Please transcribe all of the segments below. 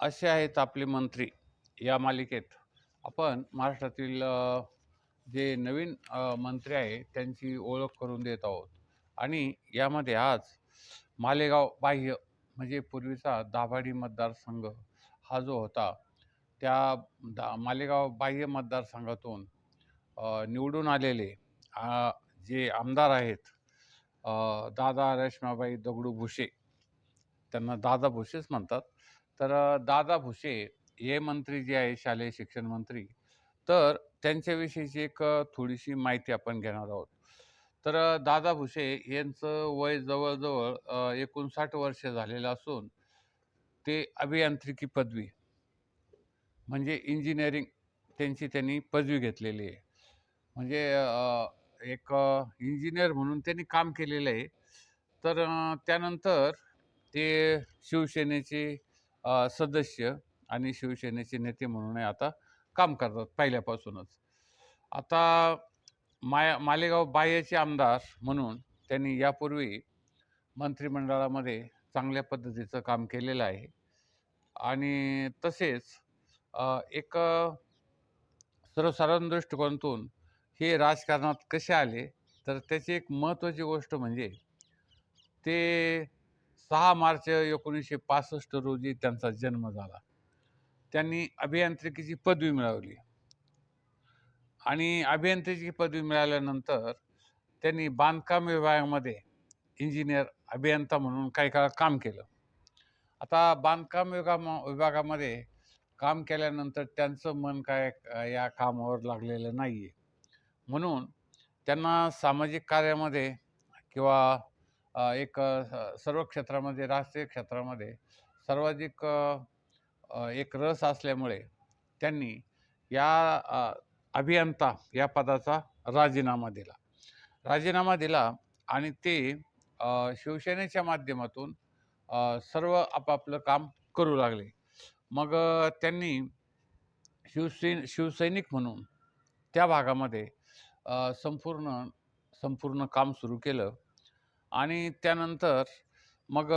असे आहेत आपले मंत्री या मालिकेत. आपण महाराष्ट्रातील जे नवीन मंत्री आहे त्यांची ओळख करून देत आहोत. आणि यामध्ये आज मालेगाव बाह्य म्हणजे पूर्वीचा दाभाडी मतदारसंघ हा जो होता त्या दा मालेगाव बाह्य मतदारसंघातून निवडून आलेले जे आमदार आहेत दादा रेश्माबाई दगडू भुसे त्यांना दादा भुसेच म्हणतात. तर दादा भुसे हे मंत्री जे आहे शालेय शिक्षण मंत्री तर त्यांच्याविषयीची एक थोडीशी माहिती आपण घेणार आहोत. तर दादा भुसे यांचं वय जवळजवळ एकोणसाठ वर्ष झालेलं असून ते अभियांत्रिकी पदवी म्हणजे इंजिनिअरिंग त्यांची त्यांनी पदवी घेतलेली आहे. म्हणजे एक इंजिनियर म्हणून त्यांनी काम केलेलं आहे. तर त्यानंतर ते शिवसेनेचे सदस्य आणि शिवसेनेचे नेते म्हणून आता काम करतात पहिल्यापासूनच. आता माया मालेगाव बाह्यचे आमदार म्हणून त्यांनी यापूर्वी मंत्रिमंडळामध्ये चांगल्या पद्धतीचं काम केलेलं आहे. आणि तसेच एक सर्वसाधारण दृष्टिकोनातून हे राजकारणात कसे आले तर त्याची एक महत्त्वाची गोष्ट म्हणजे ते सहा मार्च एकोणीसशे पासष्ट रोजी त्यांचा जन्म झाला. त्यांनी अभियांत्रिकीची पदवी मिळवली. आणि अभियांत्रिकी पदवी मिळाल्यानंतर त्यांनी बांधकाम विभागामध्ये इंजिनियर अभियंता म्हणून काही काळ काम केलं. आता बांधकाम विभाग विभागामध्ये काम केल्यानंतर त्यांचं मन काय या कामावर लागलेलं नाही आहे म्हणून त्यांना सामाजिक कार्यामध्ये किंवा एक सर्व क्षेत्रामध्ये राष्ट्रीय क्षेत्रामध्ये सर्वाधिक एक रस असल्यामुळे त्यांनी या अभियंता या पदाचा राजीनामा दिला. राजीनामा दिला आणि ते शिवसेनेच्या माध्यमातून सर्व आपापलं काम करू लागले. मग त्यांनी शिवसेन शिवसैनिक म्हणून त्या भागामध्ये संपूर्ण संपूर्ण काम सुरू केलं. आणि त्यानंतर मग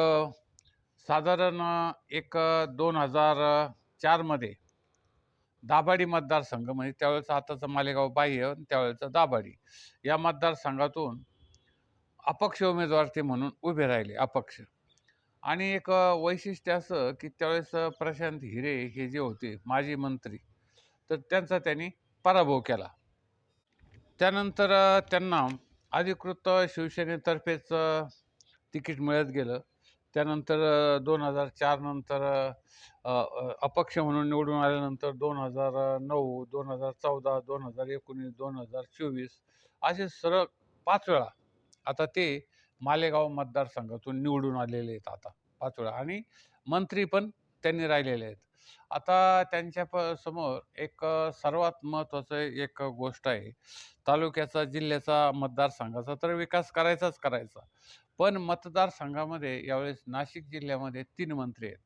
साधारण एक दोन हजार चारमध्ये दाभाडी मतदारसंघ म्हणजे त्यावेळेचं आताचं मालेगाव बाह्य आणि त्यावेळेचा दाभाडी या मतदारसंघातून अपक्ष उमेदवारती म्हणून उभे राहिले अपक्ष. आणि एक वैशिष्ट्य असं की त्यावेळेस प्रशांत हिरे हे जे होते माजी मंत्री तर त्यांचा त्यांनी पराभव केला. त्यानंतर त्यांना अधिकृत शिवसेनेतर्फेच तिकीट मिळत गेलं. त्यानंतर दोन हजार चार नंतर अपक्ष म्हणून निवडून आल्यानंतर दोन हजार नऊ दोन हजार चौदा दोन हजार एकोणीस दोन हजार चोवीस असे सरळ पाच वेळा आता ते मालेगाव मतदारसंघातून निवडून आलेले आहेत आता. पाच वेळा. आणि मंत्री पण त्यांनी राहिलेले आहेत. आता त्यांच्या प समोर एक सर्वात महत्त्वाचं एक गोष्ट आहे. तालुक्याचा जिल्ह्याचा मतदारसंघाचा तर विकास करायचाच करायचा. पण मतदारसंघामध्ये यावेळेस नाशिक जिल्ह्यामध्ये तीन मंत्री आहेत.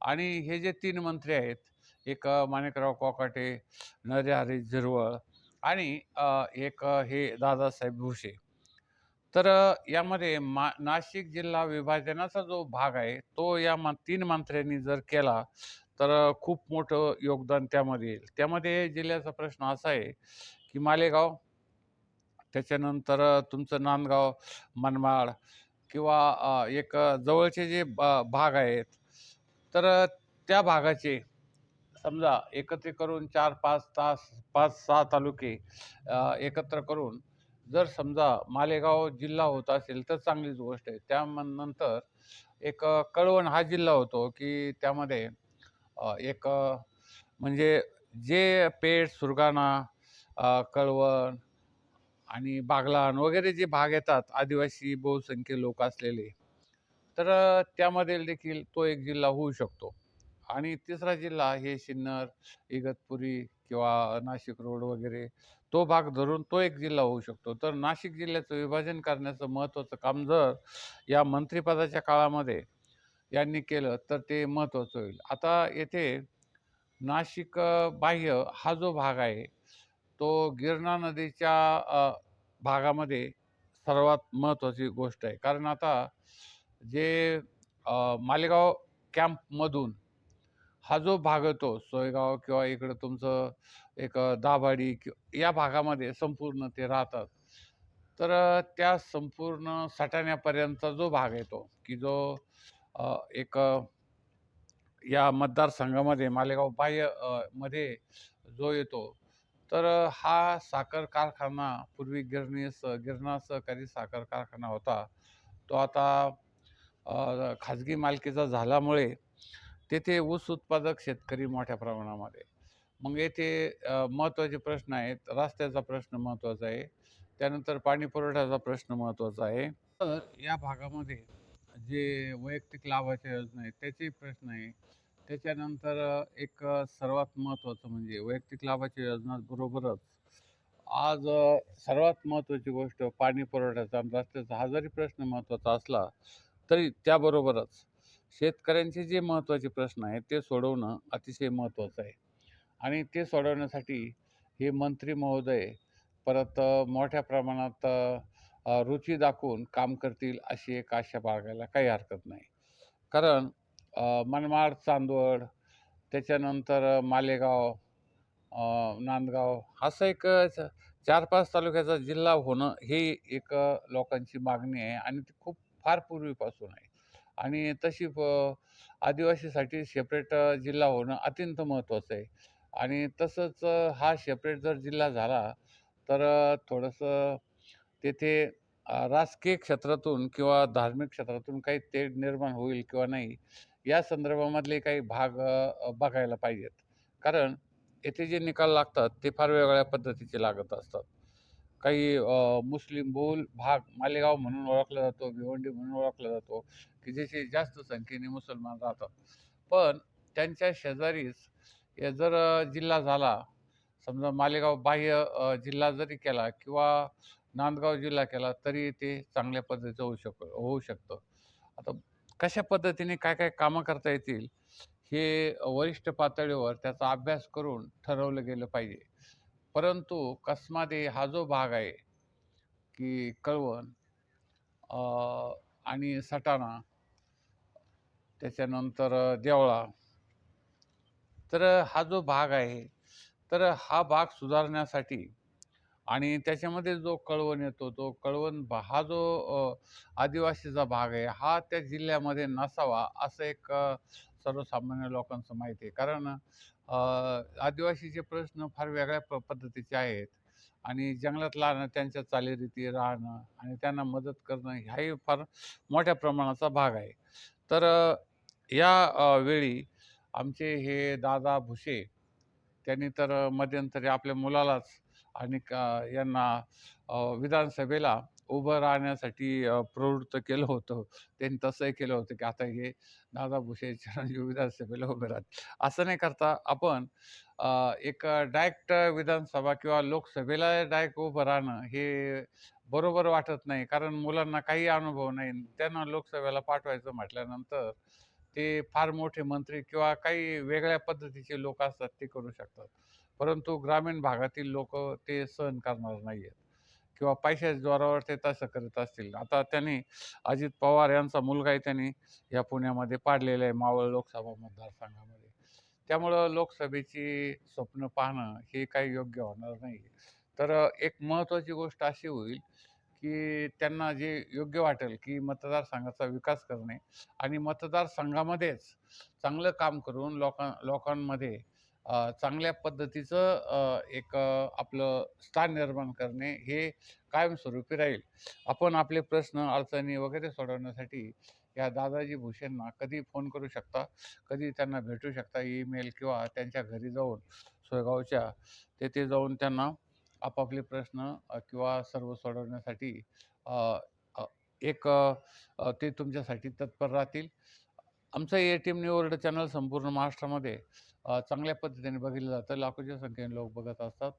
आणि हे जे तीन मंत्री आहेत एक माणिकराव कोकाटे नरहरी झिरवळ आणि एक हे दादासाहेब भुसे. तर यामध्ये मा नाशिक जिल्हा विभाजनाचा जो भाग आहे तो या मा तीन मंत्र्यांनी जर केला तर खूप मोठं योगदान त्यामध्ये येईल. त्यामध्ये जिल्ह्याचा प्रश्न असा आहे की मालेगाव त्याच्यानंतर तुमचं नांदगाव मनमाड किंवा एक जवळचे जे भाग आहेत तर त्या भागाचे समजा एकत्र करून चार पाच तास पाच सहा तालुके एकत्र करून जर समजा मालेगाव जिल्हा होत असेल तर चांगलीच गोष्ट आहे. त्यानंतर एक कळवण हा जिल्हा होतो की त्यामध्ये एक म्हणजे जे पेठ सुरगाणा कळवण आणि बागलाण वगैरे जे भाग येतात आदिवासी बहुसंख्य लोक असलेले तर त्यामध्ये देखील तो एक जिल्हा होऊ शकतो. आणि तिसरा जिल्हा हे सिन्नर इगतपुरी किंवा नाशिक रोड वगैरे तो भाग धरून तो एक जिल्हा होऊ शकतो. तर नाशिक जिल्ह्याचं विभाजन करण्याचं महत्त्वाचं काम जर या मंत्रिपदाच्या काळामध्ये यांनी केलं तर ते महत्त्वाचं होईल आता येथे नाशिक बाह्य हा जो भाग आहे तो गिरणा नदीच्या भागामध्ये सर्वात महत्त्वाची गोष्ट आहे कारण आता जे मालेगाव कॅम्पमधून हा जो भाग येतो सोयगाव किंवा इकडं तुमचं एक दाभाडी कि या भागामध्ये संपूर्ण ते राहतात. तर त्या संपूर्ण सटाण्यापर्यंतचा जो भाग येतो, की जो एक या मतदारसंघामध्ये मालेगाव बाह्यमध्ये जो येतो, तर हा साखर कारखाना पूर्वी गिरणी गिरणा सहकारी साखर कारखाना होता. तो आता खाजगी मालकीचा झाल्यामुळे तेथे ऊस उत्पादक शेतकरी मोठ्या प्रमाणामध्ये. मग येथे महत्त्वाचे प्रश्न आहेत. रस्त्याचा प्रश्न महत्त्वाचा आहे. त्यानंतर पाणी पुरवठ्याचा प्रश्न महत्त्वाचा आहे. तर या भागामध्ये जे वैयक्तिक लाभाच्या योजना आहेत त्याचे प्रश्न आहे. त्याच्यानंतर एक सर्वात महत्त्वाचं म्हणजे वैयक्तिक लाभाच्या योजनाबरोबरच आज सर्वात महत्त्वाची गोष्ट पाणी पुरवठ्याचा आणि रस्त्याचा हा जरी प्रश्न महत्त्वाचा असला, तरी त्याबरोबरच शेतकऱ्यांचे जे महत्त्वाचे प्रश्न आहेत ते सोडवणं अतिशय महत्त्वाचं आहे. आणि ते सोडवण्यासाठी हे मंत्री महोदय परत मोठ्या प्रमाणात रुची दाखवून काम करतील अशी एक आशा बाळगायला काही हरकत नाही. कारण मनमाड, चांदवड त्याच्यानंतर मालेगाव, नांदगाव असं एक चार पाच तालुक्याचा जिल्हा होणं हे एक लोकांची मागणी आहे आणि ती खूप फार पूर्वीपासून आहे. आणि तशी प आदिवासीसाठी सेपरेट जिल्हा होणं अत्यंत महत्त्वाचं आहे. आणि तसंच हा सेपरेट जर जिल्हा झाला, तर थोडंसं तेथे राजकीय क्षेत्रातून किंवा धार्मिक क्षेत्रातून काही तेढ निर्माण होईल किंवा नाही, या संदर्भामधले काही भाग बघायला पाहिजेत. कारण येथे जे निकाल लागतात ते फार वेगळ्या पद्धतीचे लागत असतात. काही मुस्लिम बहुल भाग मालेगाव म्हणून ओळखला जातो, भिवंडी म्हणून ओळखला जातो, की जसे जास्त संख्येने मुसलमान राहतात. पण त्यांच्या शेजारीच हे जर जिल्हा झाला, समजा मालेगाव बाह्य जिल्हा जरी केला किंवा नांदगाव जिल्हा केला, तरी ते चांगल्या पद्धतीचं होऊ शक होऊ शकतं. आता कशा पद्धतीने काय-काय कामं करता येतील, हे वरिष्ठ पातळीवर त्याचा अभ्यास करून ठरवलं गेलं पाहिजे. परंतु कसमादे हा जो भाग आहे, की कळवण आणि सटाणा त्याच्यानंतर देवळा तर हा जो भाग आहे, तर हा भाग सुधारण्यासाठी आणि त्याच्यामध्ये जो कळवण येतो, तो कळवण हा जो आदिवासीचा भाग आहे, हा त्या जिल्ह्यामध्ये नसावा, असं एक सर्वसामान्य लोकांचं माहिती आहे. कारण आदिवासीचे प्रश्न फार वेगळ्या प पद्धतीचे आहेत आणि जंगलात राहणं, त्यांच्या चालीरीती राहणं आणि त्यांना मदत करणं, ह्याही फार मोठ्या प्रमाणाचा भाग आहे. तर या वेळी आमचे हे दादा भुसे त्यांनी तर मध्यंतरी आपल्या मुलालाच आणि यांना विधानसभेला उभं राहण्यासाठी प्रवृत्त केलं होतं. त्यांनी तसंही केलं होतं, की आता हे दादा भुसे चिरंजीव विधानसभेला उभे राहत असं नाही करता आपण एक डायरेक्ट विधानसभा किंवा लोकसभेला डायरेक्ट उभं राहणं हे बरोबर वाटत नाही. कारण मुलांना काही अनुभव नाही. त्यांना लोकसभेला पाठवायचं म्हटल्यानंतर ते फार मोठे मंत्री किंवा काही वेगळ्या पद्धतीचे लोक असतात ते करू शकतात. परंतु ग्रामीण भागातील लोक ते सहन करणार नाही आहेत किंवा पैशाच्या जोरावर ते तसं करत असतील. आता त्यांनी अजित पवार यांचा मुलगाही त्यांनी या पुण्यामध्ये पाडलेला आहे मावळ लोकसभा मतदारसंघामध्ये. त्यामुळं लोकसभेची स्वप्न पाहणं हे काही योग्य होणार नाही. तर एक महत्त्वाची गोष्ट अशी होईल, की त्यांना जे योग्य वाटेल, की मतदारसंघाचा विकास करणे आणि मतदारसंघामध्येच चांगलं काम करून लोकां लोकांमध्ये चांगल्या पद्धतीचं एक आपलं स्थान निर्माण करणे हे कायमस्वरूपी राहील. आपण आपले प्रश्न, अडचणी वगैरे सोडवण्यासाठी या दादाजी भुसेंना कधी फोन करू शकता, कधी त्यांना भेटू शकता, ईमेल किंवा त्यांच्या घरी जाऊन सोयगावच्या तेथे जाऊन त्यांना आपापले प्रश्न किंवा सर्व सोडवण्यासाठी एक ते तुमच्यासाठी तत्पर राहतील. आमचं ए-टी-एम न्यू वर्ल्ड चॅनल संपूर्ण महाराष्ट्रामध्ये चांगल्या पद्धतीने बघितलं जातं. लाखोच्या संख्येने लोक बघत असतात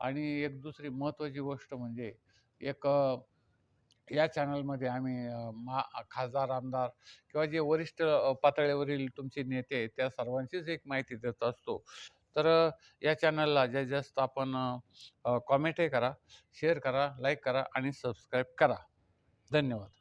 आणि एक दुसरी महत्त्वाची गोष्ट म्हणजे एक या चॅनलमध्ये आम्ही मा खासदार, आमदार किंवा जे वरिष्ठ पातळीवरील तुमचे नेते त्या सर्वांचीच एक माहिती देत असतो. तर या चॅनलला ज्या जास्त आपण कॉमेंटही करा, शेअर करा, लाईक करा आणि सबस्क्राईब करा. धन्यवाद.